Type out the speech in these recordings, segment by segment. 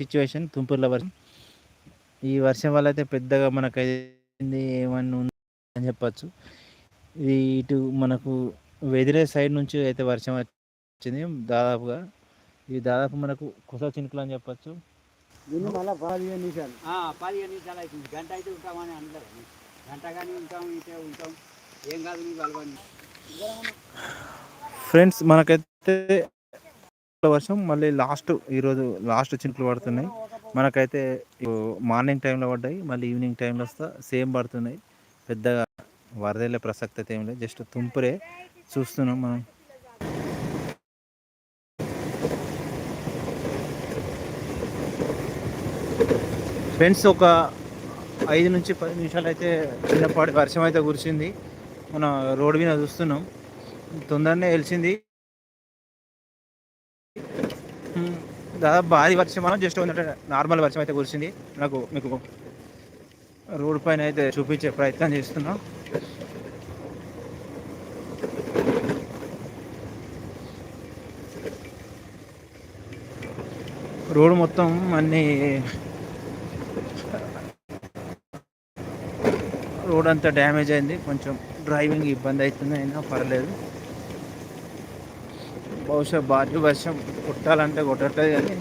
Situation తుంపూర్ల వర్షం. ఈ వర్షం వల్ల అయితే పెద్దగా మనకు అయింది ఏమన్నా ఉంది అని చెప్పచ్చు. ఇది ఇటు మనకు వెదిరే సైడ్ నుంచి అయితే వర్షం వచ్చింది దాదాపుగా. ఇది దాదాపు మనకు కుస చినుకులు అని చెప్పచ్చు. దీన్ని మళ్ళీ పదిహేను నిమిషాలు. ఆ, పదిహేను నిమిషాలు అవుతుంది. గంట అయితే ఉంటామని అనలేదు గంట కానీ ఉంటాం ఇటే ఉంటాం. ఏం కాదు నీకు అలవాటు ఫ్రెండ్స్ మనకైతే వర్షం మళ్ళీ లాస్ట్ ఈరోజు లాస్ట్ చినుకులు పడుతున్నాయి. మనకైతే మార్నింగ్ టైంలో పడ్డాయి మళ్ళీ ఈవినింగ్ టైంలో వస్తా సేమ్ పడుతున్నాయి. పెద్దగా వరదలే ప్రసక్తి అయితే ఏం లేదు. జస్ట్ తుంపురే చూస్తున్నాం మనం. ఫ్రెండ్స్ ఒక ఐదు నుంచి పది నిమిషాలు అయితే చిన్నపాటి వర్షం అయితే కురిసింది. మన రోడ్డు మీద చూస్తున్నాం. తొందరనే వెలిసింది. దాదాపు భారీ వర్షం మనం జస్ట్ ఏంటంటే నార్మల్ వర్షం అయితే కురిసింది. నాకు మీకు రోడ్ పైన అయితే చూపించే ప్రయత్నం చేస్తున్నాం. రోడ్ మొత్తం అన్ని రోడ్ అంతా డ్యామేజ్ అయింది. కొంచెం డ్రైవింగ్ ఇబ్బంది అవుతుంది అయినా పర్లేదు. బహుశా భారీ వర్షం కొట్టాలంటే కొట్టట్లేదు కానీ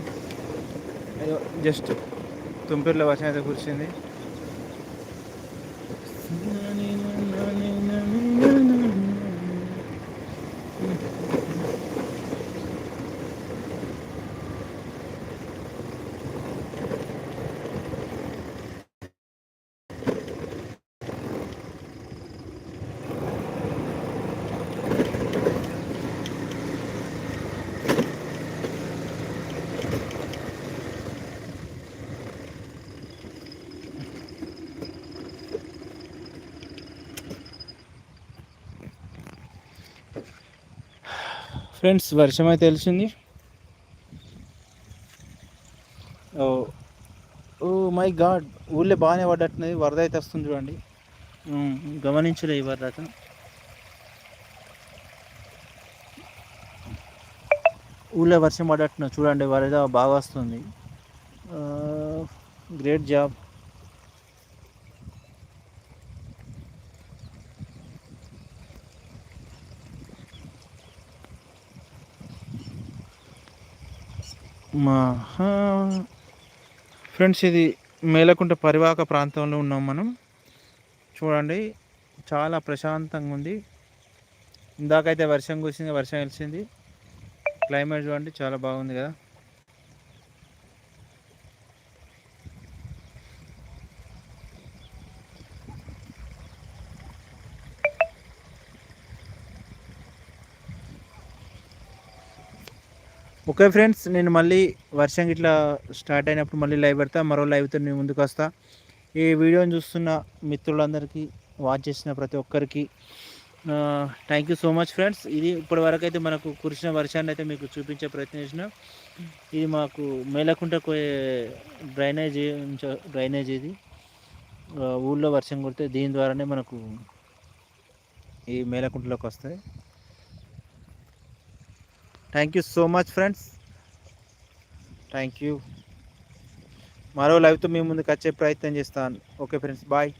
జస్ట్ తుంపిర్ల వర్షం అయితే కురిసింది. ఫ్రెండ్స్ వర్షం అయితే తెలిసింది ఓ ఓ మై గాడ్ ఊళ్ళో బాగానే పడ్డట్టున్నది వరద అయితే వస్తుంది చూడండి. గమనించలే ఈ వరద ఊళ్ళో వర్షం పడ్డట్టున్నది చూడండి వరద బాగా వస్తుంది. Great job. మా ఫ్రెండ్స్ ఇది మేలకుంట పరివాహక ప్రాంతంలో ఉన్నాం మనం. చూడండి చాలా ప్రశాంతంగా ఉంది. ఇందాకైతే వర్షం కురిసింది వర్షం వెలిసింది. క్లైమేట్ చూడండి చాలా బాగుంది కదా. ఓకే ఫ్రెండ్స్ నేను మళ్ళీ వర్షం ఇట్లా స్టార్ట్ అయినప్పుడు మళ్ళీ లైవ్ పెడతా. మరో లైవ్తో నేను ముందుకు వస్తా. ఈ వీడియోని చూస్తున్న మిత్రులందరికీ వాచ్ చేసిన ప్రతి ఒక్కరికి thank you so much friends ఇది ఇప్పటి వరకు అయితే మనకు కురిసిన వర్షాన్ని అయితే మీకు చూపించే ప్రయత్నం చేసిన. ఇది మాకు మేలకుంట పోయే డ్రైనేజ్ డ్రైనేజ్ ఇది. ఊళ్ళో వర్షం కొడితే దీని ద్వారానే మనకు ఈ మేలకుంటలోకి వస్తాయి. Thank you so much friends thank you మరో లైవ్తో మీ ముందుకు వచ్చే ప్రయత్నం చేస్తాను. Okay friends bye